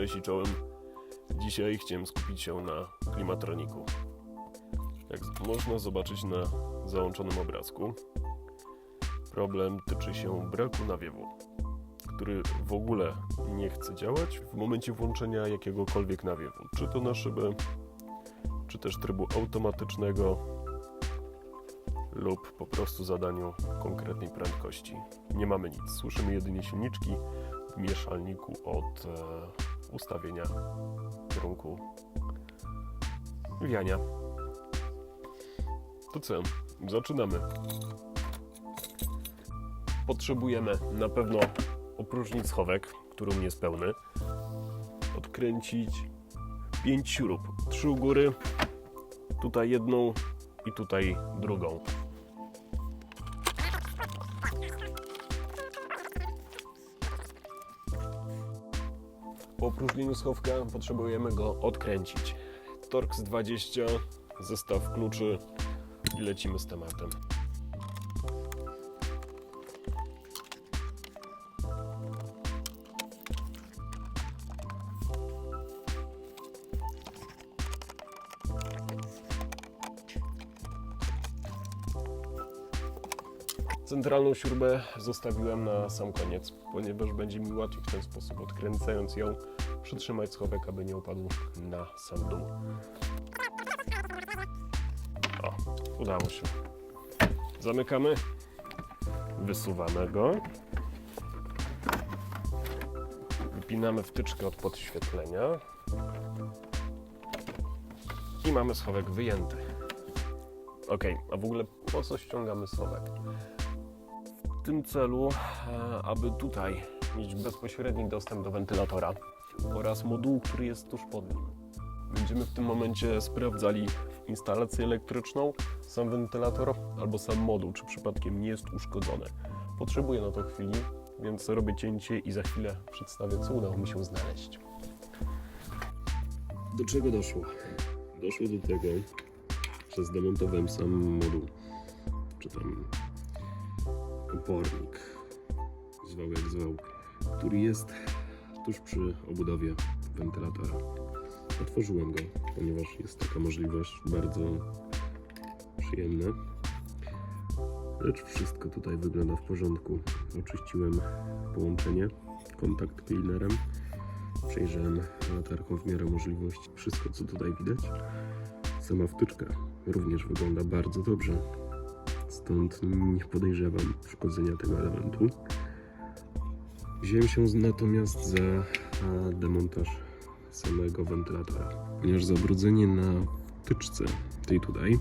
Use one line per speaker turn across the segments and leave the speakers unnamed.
Cześć i czołem. Dzisiaj chciałem skupić się na klimatroniku. Jak można zobaczyć na załączonym obrazku, problem tyczy się braku nawiewu, który w ogóle nie chce działać w momencie włączenia jakiegokolwiek nawiewu, czy to na szybę, czy też trybu automatycznego lub po prostu zadaniu konkretnej prędkości. Nie mamy nic, słyszymy jedynie silniczki w mieszalniku od e, ustawienia kierunku wiania. To co? Zaczynamy. Potrzebujemy na pewno opróżnić schowek, który u mnie jest pełny. Odkręcić 5 śrub. Trzy u góry, tutaj jedną i tutaj drugą. Po opróżnieniu schowka potrzebujemy go odkręcić. Torx 20, zestaw kluczy i lecimy z tematem. Centralną śrubę zostawiłem na sam koniec, ponieważ będzie mi łatwiej w ten sposób, odkręcając ją, przytrzymać schowek, aby nie upadł na sam dół. O, udało się. Zamykamy, wysuwamy go, wypinamy wtyczkę od podświetlenia i mamy schowek wyjęty. Ok, a w ogóle po co ściągamy schowek? W tym celu, e, aby tutaj mieć bezpośredni dostęp do wentylatora oraz modułu, który jest tuż pod nim. Będziemy w tym momencie sprawdzali instalację elektryczną, sam wentylator albo sam moduł, czy przypadkiem nie jest uszkodzony. Potrzebuję na to chwili, więc robię cięcie i za chwilę przedstawię, co udało mi się znaleźć. Do czego doszło? Doszło do tego, że zdemontowałem sam moduł, czy tam opornik, zwał jak zwał, który jest tuż przy obudowie wentylatora. Otworzyłem go, ponieważ jest taka możliwość bardzo przyjemna. Lecz wszystko tutaj wygląda w porządku. Oczyściłem połączenie, kontakt cleanerem. Przejrzałem latarką w miarę możliwości wszystko, co tutaj widać. Sama wtyczka również wygląda bardzo dobrze, stąd nie podejrzewam uszkodzenia tego elementu. Wziąłem się natomiast za demontaż samego wentylatora, ponieważ zabrudzenie na wtyczce tej tutaj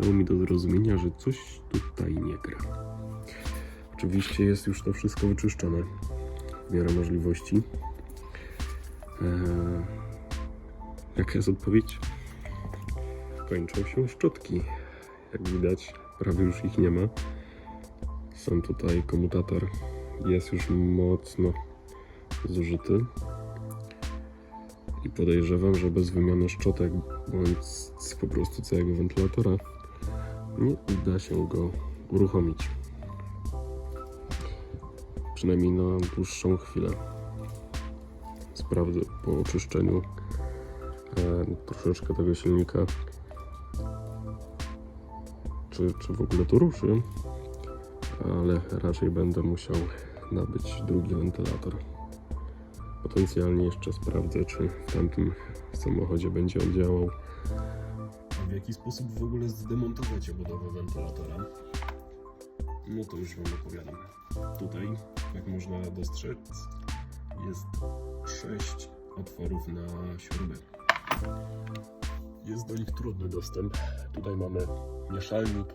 dało mi do zrozumienia, że coś tutaj nie gra. Oczywiście jest już to wszystko wyczyszczone w miarę możliwości. Eee, jaka jest odpowiedź? kończą się szczotki. Jak widać, prawie już ich nie ma. Sam tutaj komutator jest już mocno zużyty. I podejrzewam, że bez wymiany szczotek bądź po prostu całego wentylatora nie uda się go uruchomić. Przynajmniej na dłuższą chwilę. Sprawdzę po oczyszczeniu e, troszeczkę tego silnika czy, czy w ogóle to ruszy, ale raczej będę musiał nabyć drugi wentylator. Potencjalnie jeszcze sprawdzę, czy w tamtym samochodzie będzie on działał. W jaki sposób w ogóle zdemontować obudowę wentylatora? No to już Wam opowiadam. Tutaj, jak można dostrzec, jest 6 otworów na śruby. Jest do nich trudny dostęp. Tutaj mamy mieszalnik,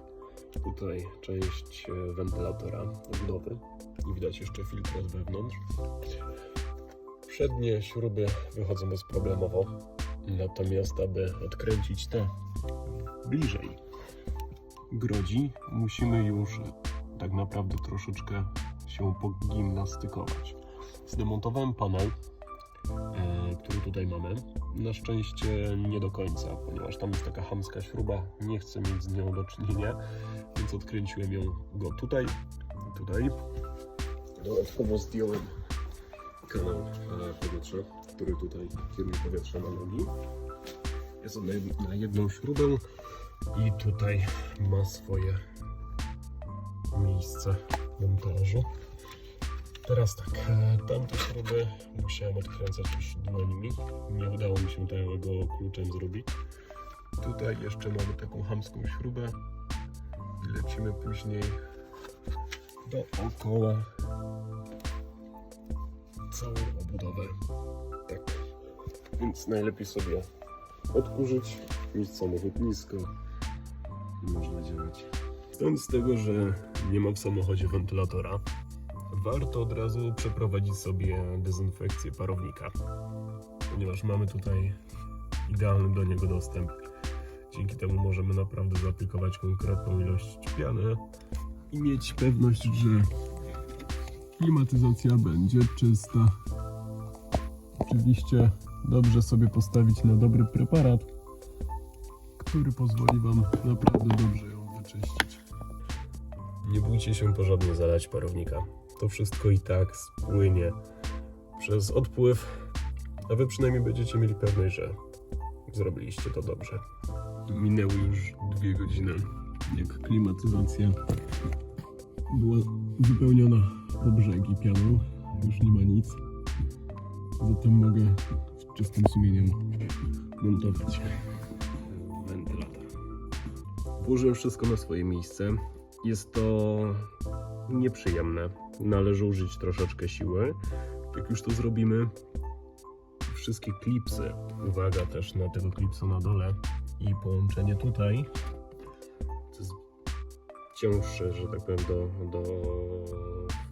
tutaj część e, wentylatora obudowy i widać jeszcze filtr od wewnątrz. Przednie śruby wychodzą bezproblemowo, natomiast aby odkręcić te bliżej grodzi, musimy już tak naprawdę troszeczkę się pogimnastykować. Zdemontowałem panel, który tutaj mamy. Na szczęście nie do końca, ponieważ tam jest taka chamska śruba, nie chcę mieć z nią do czynienia, więc odkręciłem ją go tutaj tutaj. Dodatkowo zdjąłem kanał e, powietrza, który tutaj kieruje powietrze na nogi. Jest on na jedną śrubę i tutaj ma swoje miejsce montażu. Teraz tak, e, tamte śruby musiałem odkręcać już dłońmi. Nie udało mi się tego kluczem zrobić. Tutaj jeszcze mamy taką hamską śrubę lecimy później dookoła całą obudowę. Tak. Więc najlepiej sobie odkurzyć, mieć samochód nisko można działać. Stąd z tego, że nie ma w samochodzie wentylatora, warto od razu przeprowadzić sobie dezynfekcję parownika, ponieważ mamy tutaj idealny do niego dostęp. Dzięki temu możemy naprawdę zaaplikować konkretną ilość piany i mieć pewność, że klimatyzacja będzie czysta. Oczywiście dobrze sobie postawić na dobry preparat, który pozwoli Wam naprawdę dobrze ją wyczyścić. Nie bójcie się porządnie zalać parownika. To wszystko i tak spłynie przez odpływ, a Wy przynajmniej będziecie mieli pewność, że zrobiliście to dobrze. Minęły już dwie godziny, jak klimatyzacja była wypełniona po brzegi pianą. Już nie ma nic. Zatem mogę z czystym sumieniem montować wentylator. Włożyłem wszystko na swoje miejsce. Jest to nieprzyjemne. Należy użyć troszeczkę siły. Jak już to zrobimy, wszystkie klipsy, uwaga też na tego klipsa na dole i połączenie tutaj, to jest cięższe, że tak powiem, do, do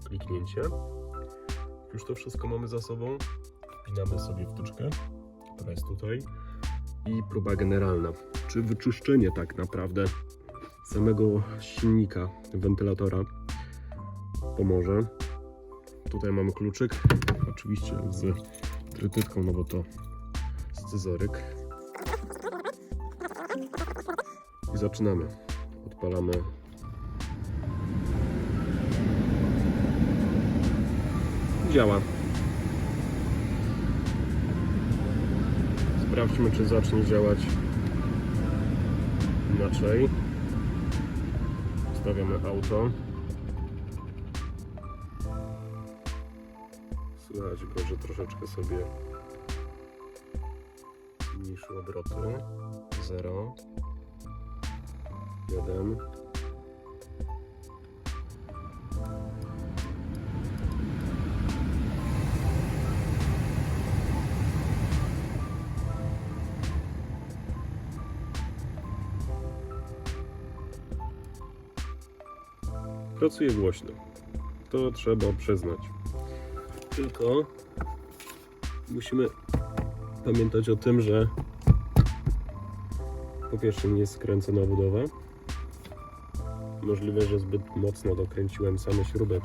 kliknięcia. Już to wszystko mamy za sobą. Wpinamy sobie wtyczkę, która jest tutaj. I próba generalna. Czy wyczyszczenie tak naprawdę samego silnika wentylatora pomoże? Tutaj mamy kluczyk, oczywiście z trytytką, no bo to scyzoryk. I zaczynamy. Odpalamy działa. Sprawdźmy, czy zacznie działać inaczej. Stawiamy auto. Słychać go, że troszeczkę sobie zmniejszył obroty. 0 1 Pracuje głośno. To trzeba przyznać. Tylko musimy pamiętać o tym, że po pierwsze nie jest skręcona budowa. Możliwe, że zbyt mocno dokręciłem same śruby.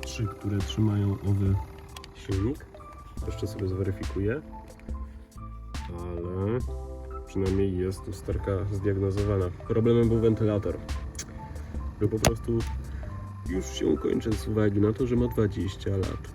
Trzy, które trzymają owy silnik. Jeszcze sobie zweryfikuję. Ale przynajmniej jest usterka zdiagnozowana. Problemem był wentylator. Był po prostu już się kończy z uwagi na to, że ma 20 lat.